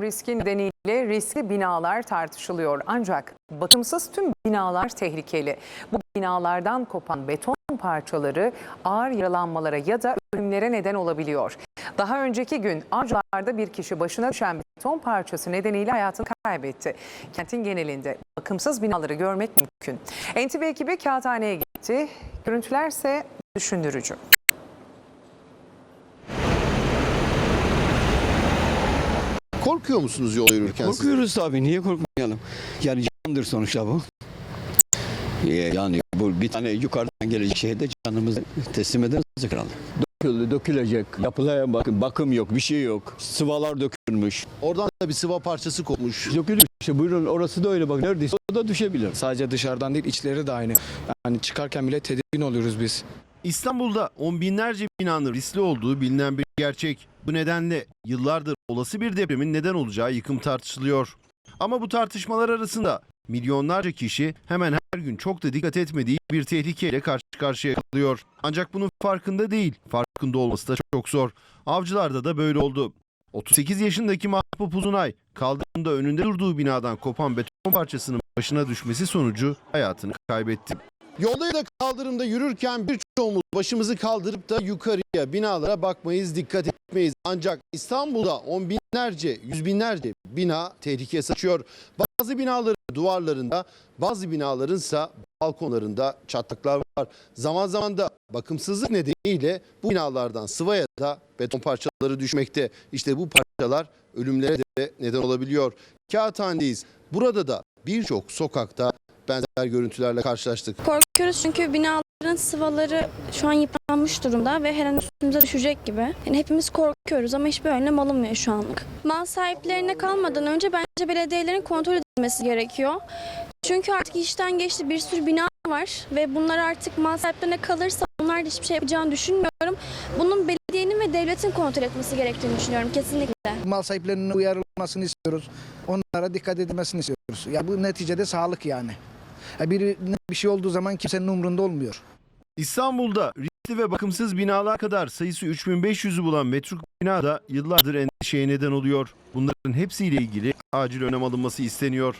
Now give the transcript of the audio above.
deprem riski nedeniyle riskli binalar tartışılıyor. Ancak bakımsız tüm binalar tehlikeli. Bu binalardan kopan beton parçaları ağır yaralanmalara ya da ölümlere neden olabiliyor. Daha önceki gün Avcılar'da bir kişi başına düşen beton parçası nedeniyle hayatını kaybetti. Kentin genelinde bakımsız binaları görmek mümkün. NTV ekibi kağıthaneye gitti. Görüntülerse düşündürücü. Korkuyor musunuz yol yürürken? Korkuyoruz tabii. Niye korkmayalım? Yani candır sonuçta bu. Ee, Yani bu bir tane yukarıdan gelecek şeyde canımızı teslim ederiz herhalde. Döküldü, dökülecek. Yapılara bakın, bakım yok, bir şey yok. Sıvalar dökülmüş. Oradan da bir sıva parçası kopmuş. Dökülmüş. İşte buyurun orası da öyle bak. Neredeyse o da düşebilir. Sadece dışarıdan değil içleri de aynı. Yani çıkarken bile tedirgin oluyoruz biz. İstanbul'da on binlerce binanın riskli olduğu bilinen bir gerçek. Bu nedenle yıllardır olası bir depremin neden olacağı yıkım tartışılıyor. Ama bu tartışmalar arasında milyonlarca kişi hemen her gün çok da dikkat etmediği bir tehlikeyle karşı karşıya kalıyor. Ancak bunun farkında değil. Farkında olması da çok zor. Avcılarda da böyle oldu. 38 yaşındaki Mahbup Uzunay kaldırımda önünde durduğu binadan kopan beton parçasının başına düşmesi sonucu hayatını kaybetti. Yolda ya da kaldırımda yürürken birçoğumuz başımızı kaldırıp da yukarıya binalara bakmayız, dikkat etmeyiz. Ancak İstanbul'da on binlerce, yüz binlerce bina tehlikeye saçıyor. Bazı binaların duvarlarında, bazı binalarınsa balkonlarında çatlaklar var. Zaman zaman da bakımsızlık nedeniyle bu binalardan sıvaya da beton parçaları düşmekte. İşte bu parçalar ölümlere de neden olabiliyor. Kağıthanedeyiz. Burada da birçok sokakta benzer görüntülerle karşılaştık. Korkuyoruz çünkü binaların sıvaları şu an yıpranmış durumda ve her an üstümüze düşecek gibi. Yani hepimiz korkuyoruz ama hiçbir önlem alınmıyor şu anlık. Mal sahiplerine kalmadan önce bence belediyelerin kontrol edilmesi gerekiyor. Çünkü artık işten geçti bir sürü bina var ve bunlar artık mal sahiplerine kalırsa onlar da hiçbir şey yapacağını düşünmüyorum. Bunun belediyenin ve devletin kontrol etmesi gerektiğini düşünüyorum kesinlikle. mal sahiplerinin uyarılmasını istiyoruz. Onlara dikkat edilmesini istiyoruz. Ya bu neticede sağlık yani. Ya bir, bir şey olduğu zaman kimsenin umrunda olmuyor. İstanbul'da riskli ve bakımsız binalar kadar sayısı 3500'ü bulan metruk bina da yıllardır endişeye neden oluyor. Bunların hepsiyle ilgili acil önlem alınması isteniyor.